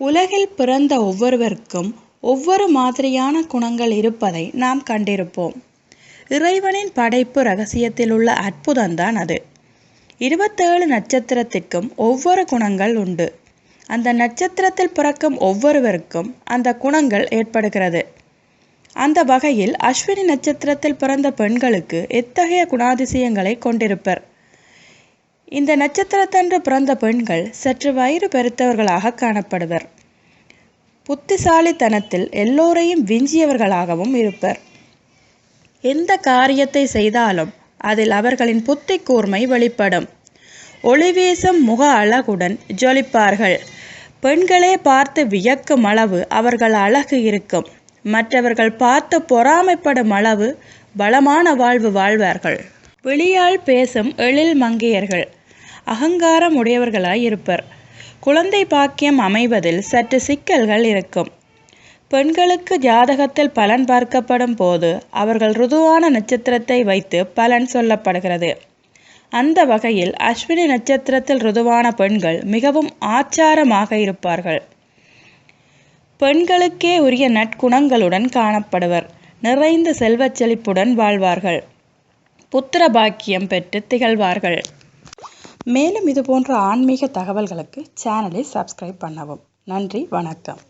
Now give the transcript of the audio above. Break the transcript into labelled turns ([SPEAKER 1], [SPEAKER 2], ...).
[SPEAKER 1] உலகில் பிறந்த ஒவ்வொருவருக்கும் ஒவ்வொரு மாதிரியான குணங்கள் இருப்பதை நாம் கண்டிருப்போம். இறைவனின் படைப்பு ரகசியத்தில் உள்ள அற்புதம்தான் அது. இருபத்தேழு நட்சத்திரத்திற்கும் ஒவ்வொரு குணங்கள் உண்டு. அந்த நட்சத்திரத்தில் பிறக்கும் ஒவ்வொருவருக்கும் அந்த குணங்கள் ஏற்படுகிறது. அந்த வகையில் அஸ்வினி நட்சத்திரத்தில் பிறந்த பெண்களுக்கு எத்தகைய குணாதிசயங்களை கொண்டிருப்பர்? இந்த நட்சத்திரத்தன்று பிறந்த பெண்கள் சற்று வயிறு பெருத்தவர்களாக காணப்படுவர். புத்திசாலித்தனத்தில் எல்லோரையும் விஞ்சியவர்களாகவும் இருப்பர். எந்த காரியத்தை செய்தாலும் அதில் அவர்களின் புத்தி கூர்மை வெளிப்படும். ஒளிவீசும் முக அழகுடன் ஜொலிப்பார்கள். பெண்களே பார்த்து வியக்கும் அளவு அவர்கள் அழகு இருக்கும். மற்றவர்கள் பார்த்து பொறாமைப்படும் அளவு பலமான வாழ்வு வாழ்வார்கள். வெளியால் பேசும் எழில் மங்கையர்கள். அகங்காரம் உடையவர்களாய் இருப்பர். குழந்தை பாக்கியம் அமைவதில் சற்று சிக்கல்கள் இருக்கும். பெண்களுக்கு ஜாதகத்தில் பலன் பார்க்கப்படும் போது அவர்கள் ருதுவான நட்சத்திரத்தை வைத்து பலன் சொல்லப்படுகிறது. அந்த வகையில் அஸ்வினி நட்சத்திரத்தில் ருதுவான பெண்கள் மிகவும் ஆச்சாரமாக இருப்பார்கள். பெண்களுக்கே உரிய நற்குணங்களுடன் காணப்படுவர். நிறைந்த செல்வச் செழிப்புடன் வாழ்வார்கள். புத்திர பாக்கியம் பெற்று திகழ்வார்கள். மேலும் இது போன்ற ஆன்மீக தகவல்களுக்கு சேனலை சப்ஸ்கிரைப் பண்ணவும். நன்றி வணக்கம்.